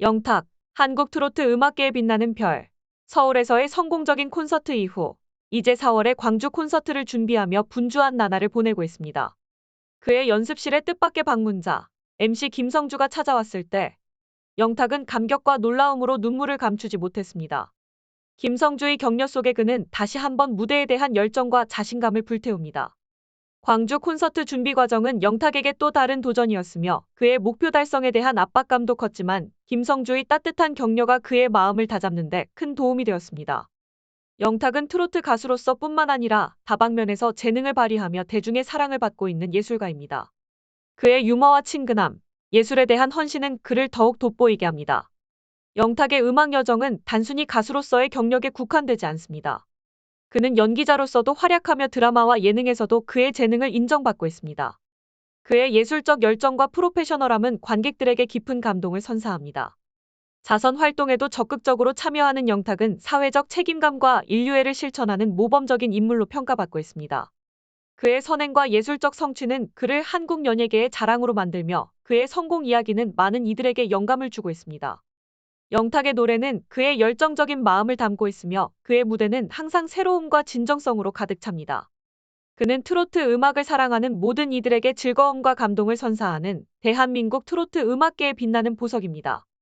영탁, 한국 트로트 음악계에 빛나는 별. 서울에서의 성공적인 콘서트 이후 이제 4월에 광주 콘서트를 준비하며 분주한 나날을 보내고 있습니다. 그의 연습실에 뜻밖의 방문자 MC 김성주가 찾아왔을 때 영탁은 감격과 놀라움으로 눈물을 감추지 못했습니다. 김성주의 격려 속에 그는 다시 한번 무대에 대한 열정과 자신감을 불태웁니다. 광주 콘서트 준비 과정은 영탁에게 또 다른 도전이었으며 그의 목표 달성에 대한 압박감도 컸지만 김성주의 따뜻한 격려가 그의 마음을 다잡는데 큰 도움이 되었습니다. 영탁은 트로트 가수로서 뿐만 아니라 다방면에서 재능을 발휘하며 대중의 사랑을 받고 있는 예술가입니다. 그의 유머와 친근함, 예술에 대한 헌신은 그를 더욱 돋보이게 합니다. 영탁의 음악 여정은 단순히 가수로서의 경력에 국한되지 않습니다. 그는 연기자로서도 활약하며 드라마와 예능에서도 그의 재능을 인정받고 있습니다. 그의 예술적 열정과 프로페셔널함은 관객들에게 깊은 감동을 선사합니다. 자선 활동에도 적극적으로 참여하는 영탁은 사회적 책임감과 인류애를 실천하는 모범적인 인물로 평가받고 있습니다. 그의 선행과 예술적 성취는 그를 한국 연예계의 자랑으로 만들며 그의 성공 이야기는 많은 이들에게 영감을 주고 있습니다. 영탁의 노래는 그의 열정적인 마음을 담고 있으며 그의 무대는 항상 새로움과 진정성으로 가득 찹니다. 그는 트로트 음악을 사랑하는 모든 이들에게 즐거움과 감동을 선사하는 대한민국 트로트 음악계에 빛나는 보석입니다.